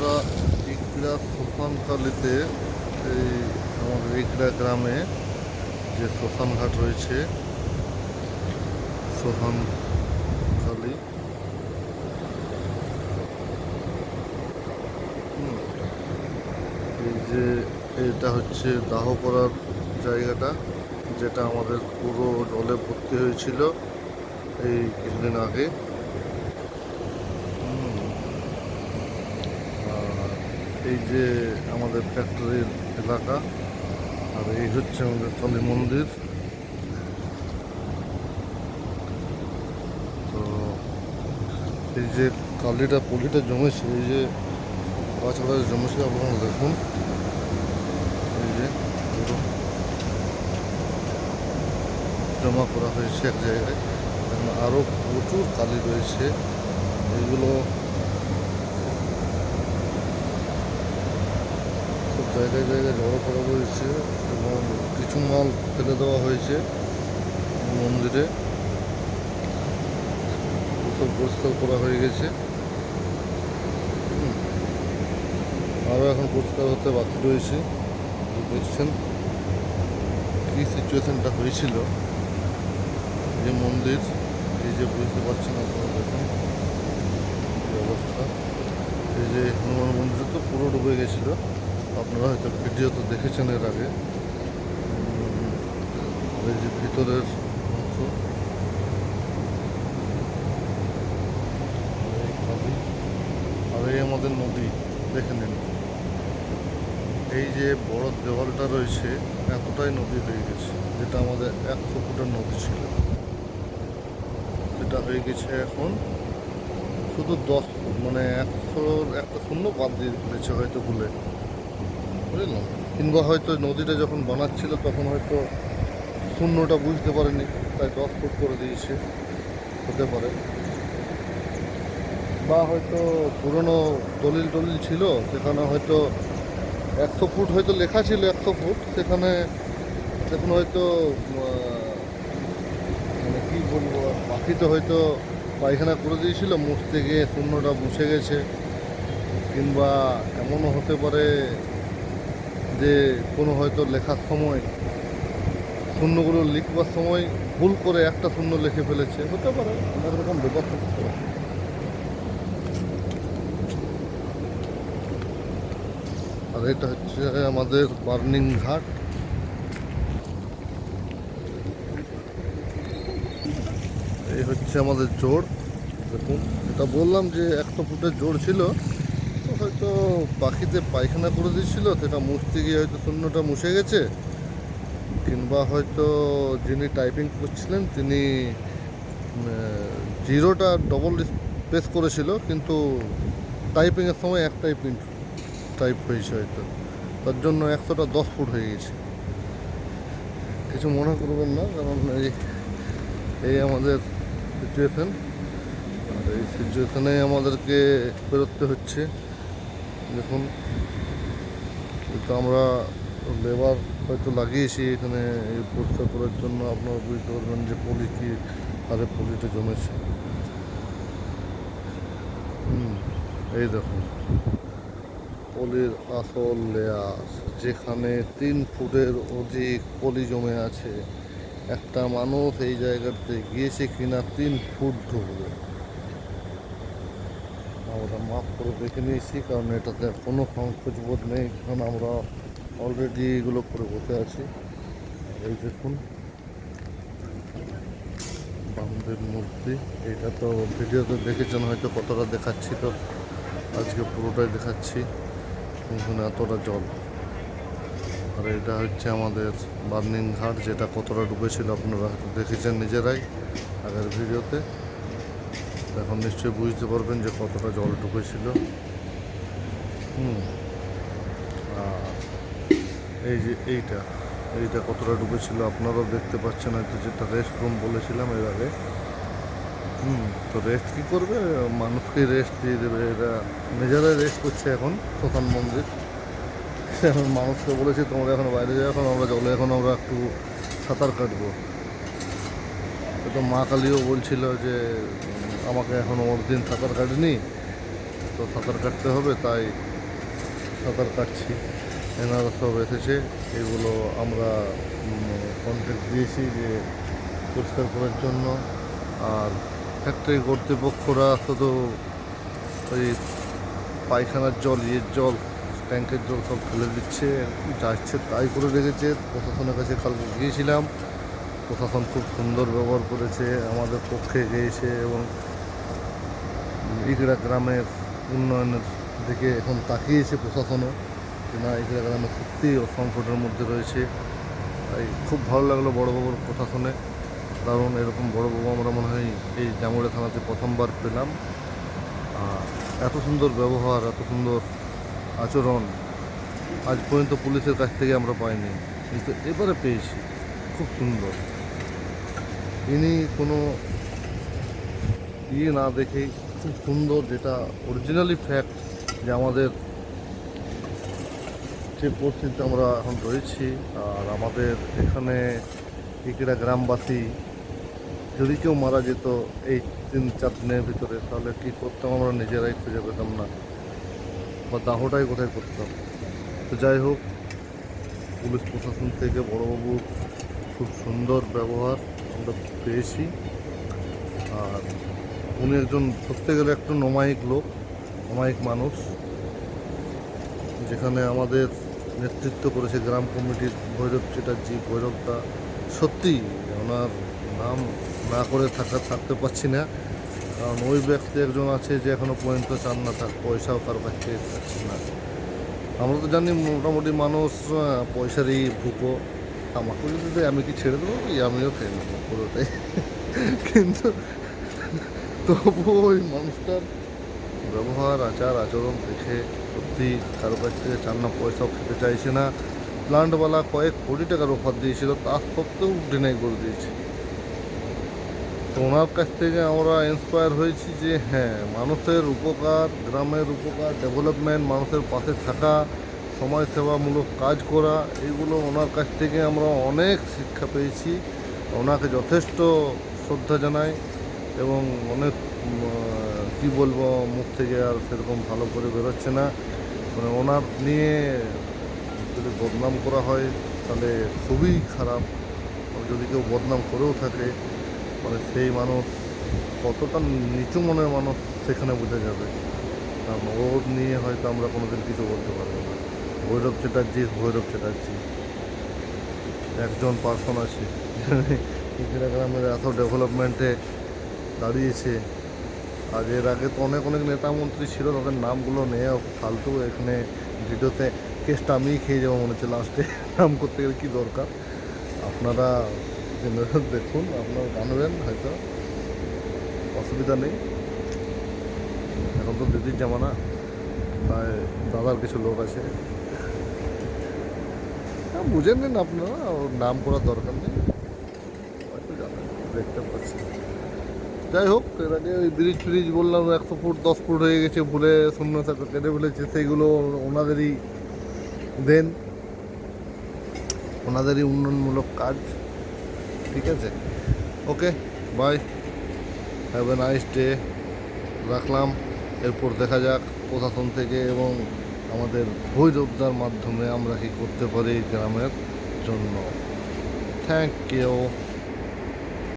আমরা ইকরা শ্মশানকালীতে এই আমাদের ইকরা গ্রামে যে শ্মশান ঘাট রয়েছে হুম, এই যে এটা হচ্ছে দাহ করার জায়গাটা যেটা আমাদের পুরো জলে ভর্তি হয়েছিল এই কিছুদিন আগে হুম, আর এই যে আমাদের ফ্যাক্টরির এলাকা, আর এই হচ্ছে আমাদের কালী মন্দির। তো এই যে কালিটা পলিটা জমেছে, এই যে গাছগুলো জমেছে, আপনারা দেখুন। এই যে জমা করা হয়েছে এক জায়গায়। আরও প্রচুর কালি রয়েছে। এইগুলো জায়গায় জায়গায় জড়ো করা রয়েছে এবং কিছু মাল ফেলে দেওয়া হয়েছে মন্দিরে। সব পরিষ্কার করা হয়ে গেছে। আরও এখন পরিষ্কার হতে বাকি রয়েছে। দেখছেন কী সিচুয়েশনটা হয়েছিল। যে মন্দির, এই যে বুঝতে পারছেন আপনারা দেখুন অবস্থা। এই যে হনুমান মন্দির তো পুরো ডুবে গেছিল। আপনারা হয়তো ভিডিও তো দেখেছেন এর আগে। এই যে ভিতরের অংশ। আর এই আমাদের নদী, দেখে নিন। এই যে বড় দেওয়ালটা রয়েছে, এতটাই নদী হয়ে গেছে, যেটা আমাদের একশো ফুটের নদী ছিল। সেটা হয়ে গেছে এখন শুধু দশ মানে একশোর একটা শূন্য বাদ দিয়ে ফেলেছে হয়তো ভুলে। বুঝলাম কিংবা হয়তো নদীটা যখন বানাচ্ছিল তখন হয়তো শূন্যটা বুঝতে পারেনি, তাই দশ ফুট করে দিয়েছে। হতে পারে। বা হয়তো পুরনো দলিল টলিল ছিল, সেখানে হয়তো একশো ফুট হয়তো লেখা ছিল একশো ফুট, সেখানে সেখানে হয়তো মানে কী বলব পাখিতে হয়তো পায়খানা করে দিয়েছিল, মুছতে গিয়ে শূন্যটা মুছে গেছে। কিংবা এমনও হতে পারে যে কোনো হয়তো লেখার সময়, শূন্যগুলো লিখবার সময় ভুল করে একটা শূন্য লিখে ফেলেছে, হতে পারে অনেক ব্যাপার থাকতে পারে। আর এটা হচ্ছে আমাদের বার্নিং ঘাট। এই হচ্ছে আমাদের জোর দেখুন, এটা বললাম যে একটা ফুটের জোর ছিল তো পাখিতে পায়খানা করে দিয়েছিল, সেটা মুছতে গিয়ে হয়তো শূন্যটা মুছে গেছে। কিংবা হয়তো যিনি টাইপিং করছিলেন, তিনি জিরোটা ডবল স্পেস করেছিল, কিন্তু টাইপিংয়ের সময় একটাই প্রিন্ট টাইপ হয়েছে হয়তো। তার জন্য একশোটা দশ ফুট হয়ে গেছে। কিছু মনে করবেন না, কারণ এই এই আমাদের সিচুয়েশন আর এই সিচুয়েশনে আমাদেরকে বেরোতে হচ্ছে। দেখুন কিন্তু আমরা লেবার হয়তো লাগিয়েছি এখানে এই পরিষ্কার করার জন্য। আপনারা বুঝতে পারবেন যে পলি কি হারে পলিটা জমেছে। হুম, এই দেখুন, পলির আসল লেয়ার, যেখানে তিন ফুটের অধিক পলি জমে আছে। একটা মানুষ এই জায়গাতে গিয়েছে কিনা তিন ফুট ঢুকবে আমরা মাপ করে দেখে নিয়েছি, কারণ এটাতে কোনো সংকোচ বোধ নেই, কারণ আমরা অলরেডি এগুলো করে বসে আছি। এই দেখুন, বামদের মূর্তি, এটা তো ভিডিওতে দেখেছেন, হয়তো কতটা দেখাচ্ছি তো। আজকে পুরোটাই দেখাচ্ছি এখানে এতটা জল। আর এটা হচ্ছে আমাদের বার্নিং ঘাট, যেটা কতটা ডুবেছিল আপনারা দেখেছেন নিজেরাই আগের ভিডিওতে। এখন নিশ্চয়ই বুঝতে পারবেন যে কতটা জল ঢুকেছিল। হুম। আর এই যে এইটা এইটা কতটা ডুবেছিল আপনারাও দেখতে পাচ্ছেন, হয়তো যেটা রেস্ট রুম বলেছিলাম এর আগে। হুম, তো রেস্ট কী করবে? মানুষকে রেস্ট দিয়ে দেবে, এরা নিজেরাই রেস্ট করছে এখন শ্মশান মন্দির। এখন মানুষকে বলেছি তোমরা এখন বাইরে যাও, এখন আমরা জলে, এখন আমরা একটু সাঁতার কাটবো। তো মা কালীও বলছিল যে, আমাকে এখন ওর দিন সাঁতার কাটিনি, তো সাঁতার কাটতে হবে, তাই সাঁতার কাটছি। এনারা সব এসেছে, এগুলো আমরা কন্ট্যাক্ট দিয়েছি যে পরিষ্কার করার জন্য। আর ফ্যাক্টরি কর্তৃপক্ষরা শুধু ওই পায়খানার জল, ইয়ের জল, ট্যাঙ্কের জল সব ফেলে দিচ্ছে, যা ইচ্ছে তাই করে রেখেছে, প্রশাসনের কাছে কালকে গিয়েছিলাম। প্রশাসন খুব সুন্দর ব্যবহার করেছে আমাদের পক্ষে গিয়েছে এবং ইগড়া গ্রামের উন্নয়নের দিকে এখন তাকিয়েছে প্রশাসনও যে না ইগড়া গ্রামে সত্যিই সংকটের মধ্যে রয়েছে। তাই খুব ভালো লাগল বড়বাবুর প্রশাসনে কারণ এরকম বড়বাবু আমরা মনে হয় এই জামুড়া থানাতে প্রথমবার পেলাম। এত সুন্দর ব্যবহার, এত সুন্দর আচরণ আজ পর্যন্ত পুলিশের কাছ থেকে আমরা পাইনি। কিন্তু এবারে পেয়েছি। খুব সুন্দর। ইনি কোনো ইয়ে না দেখেই খুব সুন্দর যেটা অরিজিনালি ফ্যাক্ট যে আমাদের যে পরিস্থিতিতে আমরা এখন রয়েছি, আর আমাদের এখানে ইকড়া গ্রামবাসী যদি কেউ মারা যেত এই তিন চার দিনের ভিতরে, তাহলে কী করতাম আমরা? নিজেরাই খুঁজে পেতাম না। বা দাহটাই কোথায় করতাম? তো যাই হোক, পুলিশ প্রশাসন থেকে বড়বাবু খুব সুন্দর ব্যবহার। আমরা পেয়েছি। আর উনি একজন ধরতে গেলে একটু নমায়িক লোক নমায়িক মানুষ। যেখানে আমাদের নেতৃত্ব করেছে গ্রাম কমিটির ভৈরব চ্যাটার্জি। ভৈরবদা সত্যি ওনার নাম না করে থাকা, থাকতে পারছি না। কারণ ওই ব্যক্তি একজন আছে যে এখনও পর্যন্ত চান না থাক পয়সাও কারও কাছ থেকে না। আমরা তো জানি মোটামুটি মানুষ পয়সারই ভুকো। আমাকে যদি আমি কি ছেড়ে দেবো আমিও খেয়ে নেব পুরোটাই। কিন্তু তবুও ওই মানুষটার ব্যবহার, আচার, আচরণ দেখে সত্যি কারও কাছ থেকে চার না পয়সাও খেতে চাইছে না। প্লান্টওয়ালা কয়েক কোটি টাকার অফার দিয়েছিল, তা সত্ত্বেও ডিনাই করে দিয়েছে। ওনার কাছ থেকে আমরা ইন্সপায়ার হয়েছি যে হ্যাঁ মানুষের উপকার, গ্রামের উপকার ডেভেলপমেন্ট মানুষের পাশে থাকা সমাজ সেবামূলক কাজ করা, এইগুলো ওনার কাছ থেকে আমরা অনেক শিক্ষা পেয়েছি। ওনাকে যথেষ্ট শ্রদ্ধা জানাই এবং অনেক কি বলব, মুখ থেকে আর সেরকম ভালো করে বেরোচ্ছে না। মানে ওনার নিয়ে যদি বদনাম করা হয়, তাহলে খুবই খারাপ। যদি কেউ বদনাম করেও থাকে মানে সেই মানুষ কতটা নিচু মনের মানুষ সেখানে বোঝা যাবে। কারণ ওর নিয়ে হয়তো আমরা কোনোদিন কিছু বলতে পারব না। ভৈরব চ্যাটার্জি ভৈরব চ্যাটার্জি। একজন পার্সন আছে গ্রামের এত ডেভেলপমেন্টে দাঁড়িয়েছে। আর এর আগে তো অনেক অনেক নেতা মন্ত্রী ছিল, তাদের নামগুলো নেওয়া ফালতু, এখানে ভিডিওতে কেসটা আমিই খেয়ে যাব মনে হচ্ছে লাস্টে নাম করতে গেলে কী দরকার? আপনারা দেখুন, আপনারা জানবেন হয়তো, অসুবিধা নেই। এখন তো দিদির জামানা, তাই দাদার কিছু লোক আছে। বুঝে নিন আপনারা, ওর নাম করার দরকার নেই। দেখতে পাচ্ছি। যাই হোক, এর আগে ওই ব্রিজ ফ্রিজ বললাম, একশো ফুট, দশ ফুট হয়ে গেছে ভুলে শূন্য থাকা কেটে ফেলেছে, সেইগুলো ওনাদেরই দেন। ওনাদেরই উন্নয়নমূলক কাজ। ঠিক আছে? Okay bye have a nice day রাখলাম। এরপর দেখা যাক প্রশাসন থেকে এবং আমাদের ভৈরবদার মাধ্যমে আমরা কি করতে পারি গ্রামের জন্য। Thank you